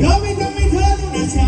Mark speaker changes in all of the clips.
Speaker 1: เธอไม่ทำไม่เธอต้องหนักใจ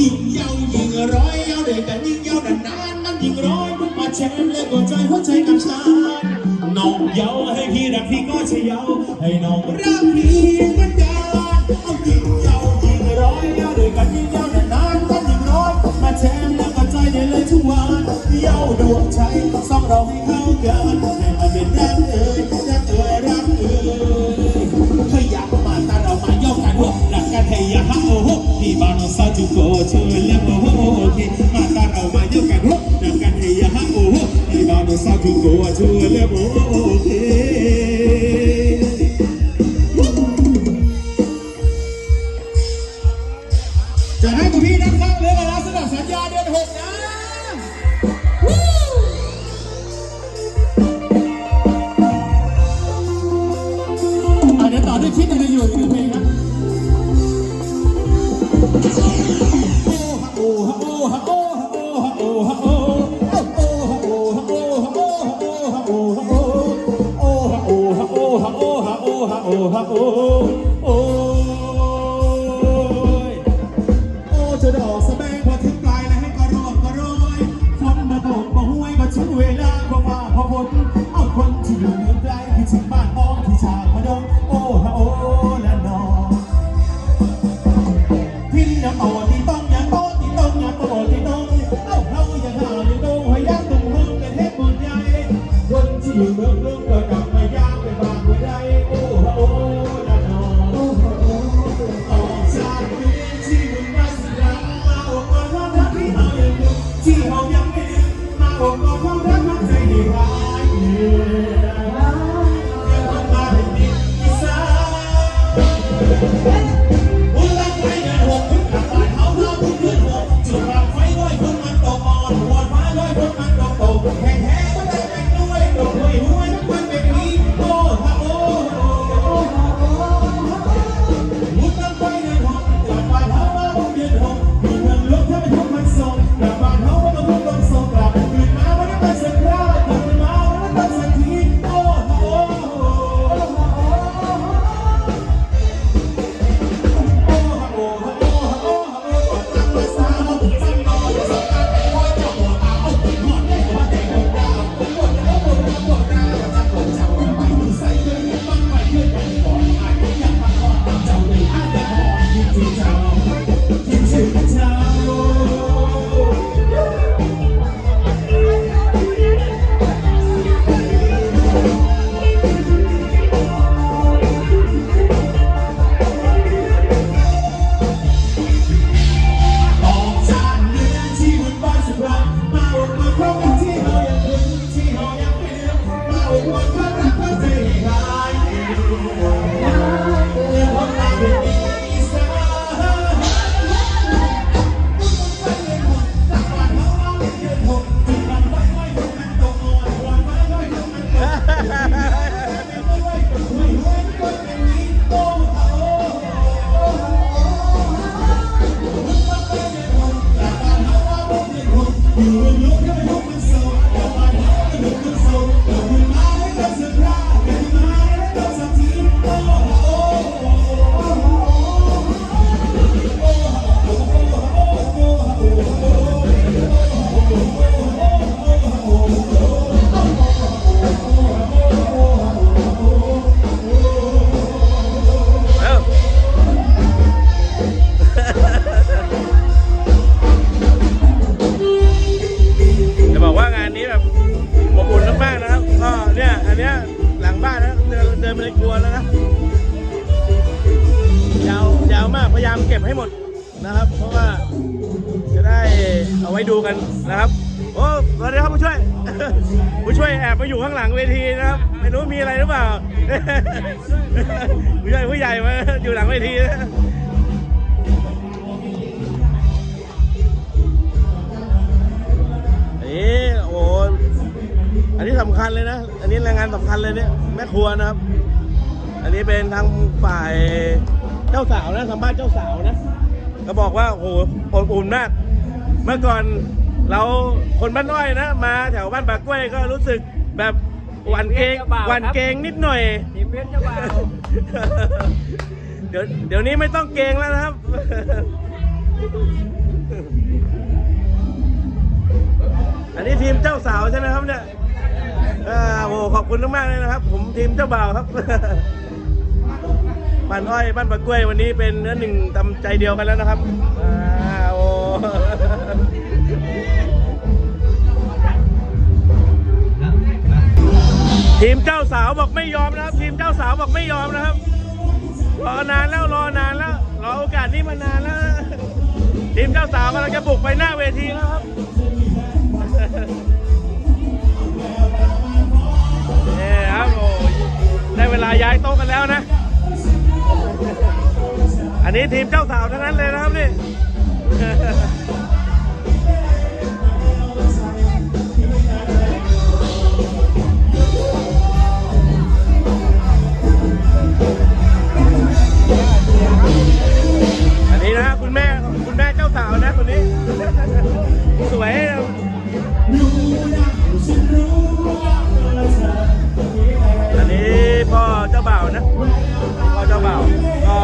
Speaker 1: ยิงยายิงร้อยยาวเด็กกันยิงยานานนานนั้นยิงร้อยมันมาแชร์และกดใจหัวใจกับชาน้องยาวให้พี่รักพี่ก็ใช่ยาวให้น้องรักพี่ ¿Quién te ayuda? ห
Speaker 2: ญ่มาอยู่หลังเวทีนี่โอ้อันนี้สำคัญเลยนะ อันนี้แรงงานสำคัญเลยเนี่ยแม่ครัวนะครับ อันนี้เป็นทางฝ่ายเจ้าสาวนะสัมภาษณ์เจ้าสาวนะก็บอกว่าโอ้โหอุ่นมาก เมื่อก่อนเราคนบ้านน้อยนะ มาแถวบ้านปากกล้วยก็รู้สึกแบบ หวานเกรงหวานเกรงนิดหน่อย
Speaker 3: ทีมเวียนจ้าบ่าว
Speaker 2: เดี๋ยวเดี๋ยวนี้ไม่ต้องเกรงแล้วนะครับ
Speaker 1: อันนี้ทีมเจ้าสาวใช่ไหมครับเนี่ยโอ้โหขอบคุณมากๆเลยนะครับ ผมทีมเจ้าบ่าวครับ บ้านอ้อยบ้านปะากล้วยวันนี้เป็นเนื้อหนึ่งตำใจเดียวกันแล้วนะครับ มเจ้าสาวบอกไม่ยอมนะครับ ทีมเจ้าสาวบอกไม่ยอมนะครับ รอนานแล้วรอนานแล้วรอโอกาสนี้มานานแล้ว ทีมเจ้าสาวกำลังจะบุกไปหน้าเวทีแล้วครับเนี่ยครับโอ้ได้เวลาย้ายโต๊ะกันแล้วนะ อันนี้ทีมเจ้าสาวเท่านั้นเลยนะครับนี่ นี่นะคุณแม่คุณแม่เจ้าสาวนะคนนี้ สวยอันนี้พ่อเจ้าบ่าวนะพ่อเจ้าบ่าวก็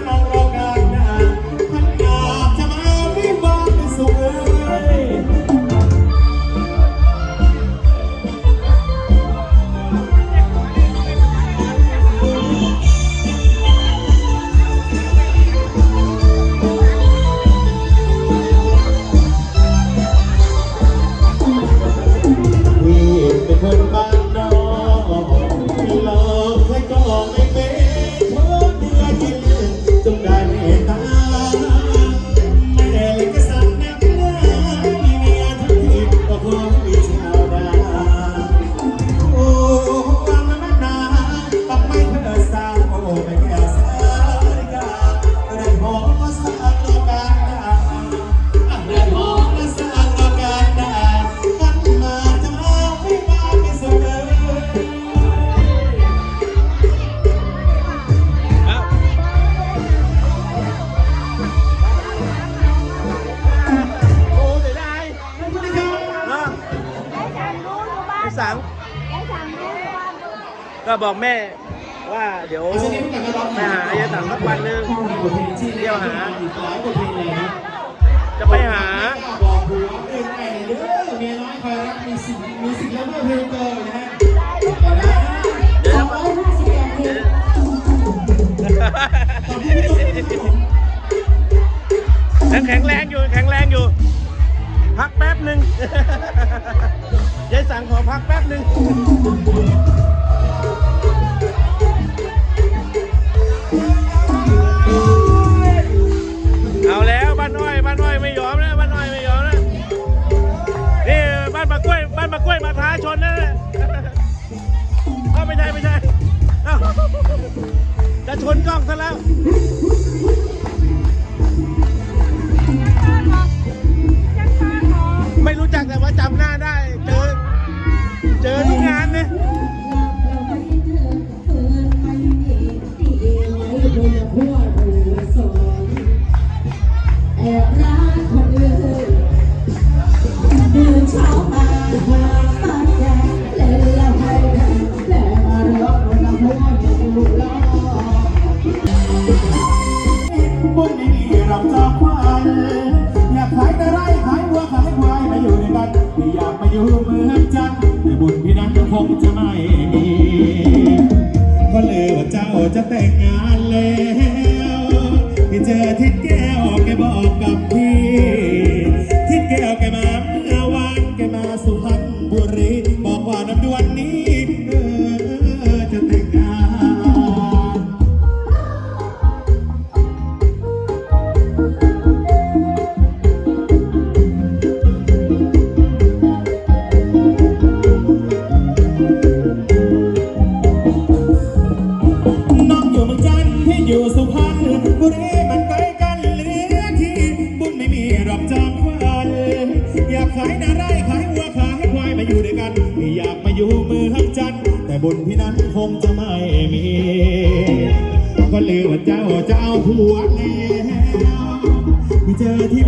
Speaker 1: não, não. ก็บอก
Speaker 2: แม่ว่าเดี๋ยวไปหาอายะต่างสักวันนึงเที่ยว
Speaker 4: หา จะไปหา
Speaker 1: บอกหัวเองแม่เด้อเมียน้อยคอยรักมีสิทธิ์มีสิทธิ์แล้วเมื่อเพลงเกินนะฮะ
Speaker 4: เดี๋ยว
Speaker 2: ร้อยห้แปด
Speaker 4: แข็งแรงอยู่แข็งแรงอยู่ พักแป๊บหนึ่งยายสั่งขอพักแป๊บหนึ่ง จะชนกล้องซะแล้วไม่รู้จักแต่ว่าจำหน้าได้ เจอ เจอทุกงานเนี่ย
Speaker 2: ง
Speaker 1: จะไม่มีเพราะเลยว่าเจ้าจะแต่งงานแล้ว เจอที่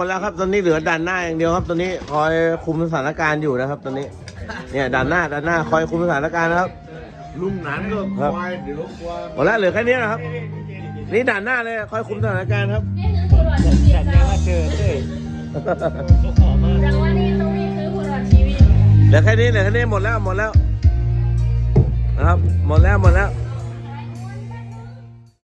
Speaker 1: มดแล้วครับ ตอนนี้เหลือด่านหน้า
Speaker 3: อย่างเดียวครับ ตอนนี้คอย
Speaker 2: คุมสถานการณ์อยู่นะครับ ตอนนี้ เนี่ยด่านหน้าด่านหน้าคอยคุมสถานการณ์นะครับ
Speaker 1: ลุงหนานก็
Speaker 2: ค
Speaker 1: วายเดี๋ยวควา
Speaker 2: หมดแล้วเหลือแค่นี้นะครับ นี่ด่านหน้าเลยคอยคุมสถานการณ์ครับ
Speaker 5: จัดเรียกว่าเจอเต้รางวัลนี้ต้องมีคือผู้ชีวิต
Speaker 2: เหลือแค่นี้เหลือแค่นี้หมดแล้วหมดแล้วนะครับหมดแล้วหมดแล้ว